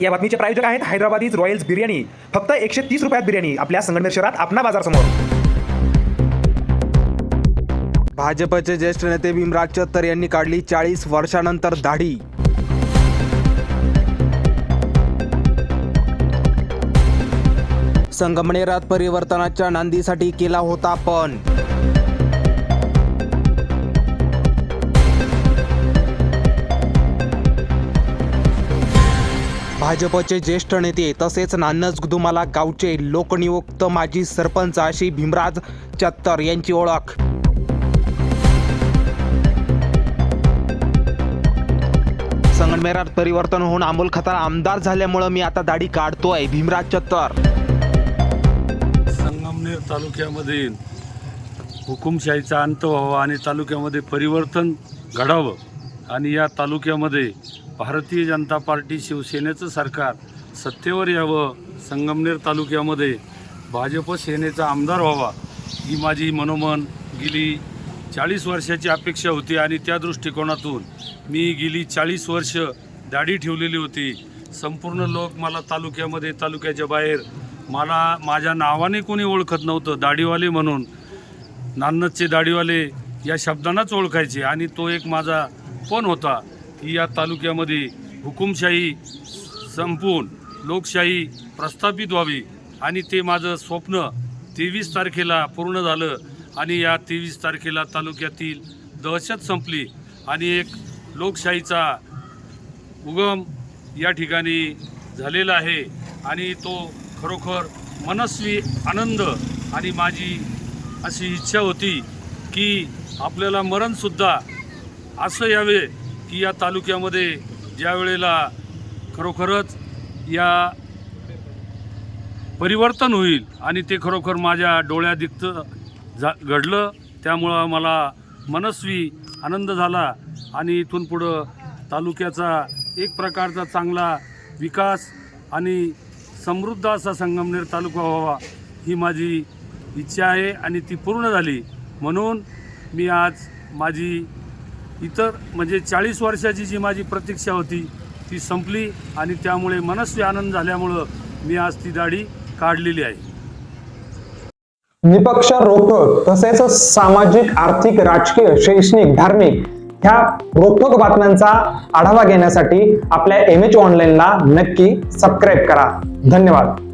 या बातमीचे प्रायोजक आहेत हैदराबादीज रॉयल्स बिर्याणी. फक्त एकशे तीस रुपयात बिर्याणी आपल्या संगमनेर शहरात आपणा बाजार समोर भाजपचे ज्येष्ठ नेते भीमराज चत्तर यांनी काढली चाळीस वर्षानंतर दाढी. संगमनेरात परिवर्तनाच्या नांदीसाठी केला होता पण. भाजपचे ज्येष्ठ नेते तसेच नान्नज गुदुमाला गावचे लोकनियुक्त माजी सरपंच अशी भीमराज चत्तर यांची ओळख. संगमेरात परिवर्तन होऊन अमोल खतार आमदार झाल्यामुळं मी आता दाढी काढतोय भीमराज चत्तर. संगमनेर तालुक्यामध्ये हुकुमशाहीचा अंत व्हावा आणि तालुक्यामध्ये परिवर्तन घडावं आणि या तालुक्यामध्ये भारतीय जनता पार्टी शिवसेनेचं सरकार सत्तेवर यावं संगमनेर तालुक्यामध्ये भाजप सेनेचा आमदार व्हावा ही माझी मनोमन गेली चाळीस वर्षाची अपेक्षा होती आणि त्या दृष्टिकोनातून मी गेली चाळीस वर्ष दाढी ठेवलेली होती. संपूर्ण लोक मला तालुक्यामध्ये तालुक्याच्या बाहेर मला माझ्या नावाने कोणी ओळखत नव्हतं दाढीवाले म्हणून. नान्नदचे दाढीवाले या शब्दांनाच ओळखायचे आणि तो एक माझा पण होता? की या तालुक्यामध्ये हुकुमशाही संपून लोकशाही प्रस्थापित व्हावी आणि ते माझं स्वप्न तेवीस तारखेला पूर्ण झालं आणि या तेवीस तारखेला तालुक्यातील दहशत संपली आणि एक लोकशाहीचा उगम या ठिकाणी झालेला आहे आणि तो खरोखर मनस्वी आनंद आणि माझी अशी इच्छा होती की आपल्याला मरणसुद्धा असं यावे की या तालुक्यामध्ये ज्या वेळेला खरोखरच या परिवर्तन होईल आणि ते खरोखर माझ्या डोळ्या दिक्त जा घडलं त्यामुळं मला मनस्वी आनंद झाला आणि इथून पुढं तालुक्याचा एक प्रकारचा चांगला विकास आणि समृद्ध असा संगमनेर तालुका व्हावा ही माझी इच्छा आहे आणि ती पूर्ण झाली. म्हणून मी आज माझी इतर म्हणजे चाळीस वर्षाची जी माझी प्रतीक्षा होती ती संपली आणि त्यामुळे मनस्वी आनंद झाल्यामुळं मी आज ती दाढी काढलेली आहे. निपक्ष रोखक तसेच सामाजिक आर्थिक राजकीय शैक्षणिक धार्मिक ह्या रोखक बातम्यांचा आढावा घेण्यासाठी आपल्या एम एच ऑनलाईनला नक्की सबस्क्राईब करा. धन्यवाद.